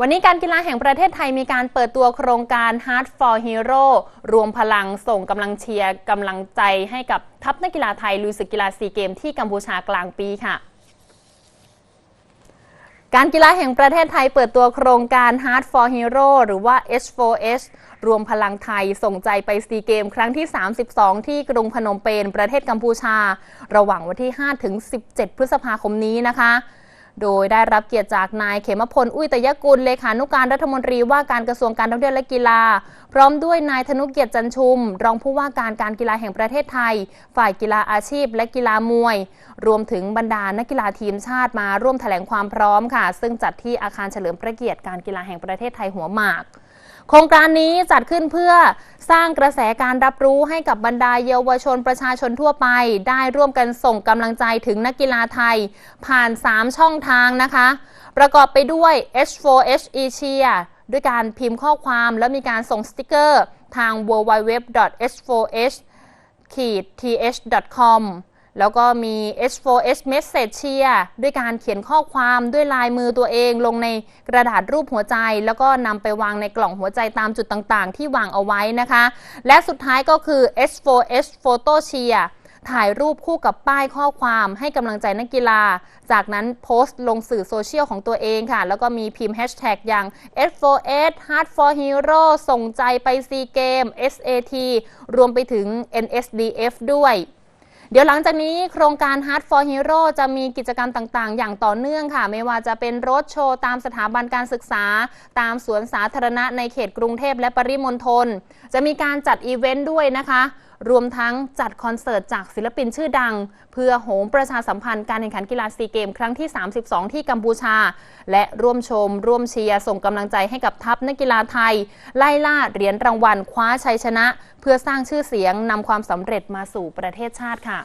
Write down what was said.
วันนี้การกีฬาแห่งประเทศไทยมีการเปิดตัวโครงการ Heart for Hero รวมพลังส่งกำลังเชียร์กำลังใจให้กับทัพนักกีฬาไทยลุยศึกกีฬาซีเกมที่กัมพูชากลางปีค่ะการกีฬาแห่งประเทศไทยเปิดตัวโครงการ Heart for Hero หรือว่า H4H รวมพลังไทยส่งใจไปซีเกม ครั้งที่ 32 ที่กรุงพนมเปญประเทศกัมพูชา ระหว่างวันที่5-17 พฤษภาคมนี้นะคะ โดยได้รับเกียรติจากนายเขมพล อุ้ยตยกุลเลขานุการรัฐมนตรีว่าการกระทรวงการท่องเที่ยวและกีฬา พร้อมด้วยนายธนุเกียรติจันชุม รองผู้ว่าการการกีฬาแห่งประเทศไทย ฝ่ายกีฬาอาชีพ และกีฬามวย รวมถึงบรรดานักกีฬาทีมชาติมาร่วมแถลงความพร้อมค่ะ ซึ่งจัดที่อาคารเฉลิมพระเกียรติการกีฬาแห่งประเทศไทยหัวหมาก โครงการนี้จัดขึ้นเพื่อสร้างกระแสการรับรู้ให้กับบรรดาเยาวชนประชาชนทั่วไป ได้ร่วมกันส่งกำลังใจถึงนักกีฬาไทย ผ่าน 3 ช่องทางนะคะ ประกอบไปด้วย H4H Asia ด้วยการพิมพ์ข้อความแล้วมีการส่งสติกเกอร์ ทาง www.h4h th.com แล้วก็มี H4H Message Cheer ด้วยการเขียนข้อความด้วยลายมือตัวเอง ลงในกระดาษรูปหัวใจ แล้วก็นำไปวางในกล่องหัวใจตามจุดต่างๆ ที่วางเอาไว้นะคะ และสุดท้ายก็คือ H4H Photo Cheer ถ่ายรูปคู่กับป้ายข้อความให้กำลังใจนักกีฬา จากนั้นโพสต์ลงสื่อโซเชียลของตัวเองค่ะ แล้วก็มีพิมพ์แฮชแท็กอย่าง S4S Heart for Hero ส่งใจไปซีเกม SAT รวมไปถึง NSDF ด้วย เดี๋ยวหลังจากนี้โครงการ Heart for Hero จะมีกิจกรรมต่างๆ อย่างต่อเนื่องค่ะ ไม่ว่าจะเป็นรถโชว์ตามสถาบันการศึกษา ตามสวนสาธารณะในเขตกรุงเทพและปริมณฑลจะมีการจัดอีเวนต์ด้วยนะคะ รวมทั้งจัดคอนเสิร์ตจากศิลปินชื่อดัง เพื่อโหมประชาสัมพันธ์การแข่งขันกีฬาซีเกม ครั้งที่ 32 ที่กัมพูชา และร่วมชม ร่วมเชียร์ส่งกำลังใจให้กับทัพนักกีฬาไทย ไล่ล่าเหรียญรางวัลคว้าชัยชนะ เพื่อสร้างชื่อเสียงนำความสำเร็จมาสู่ประเทศชาติค่ะ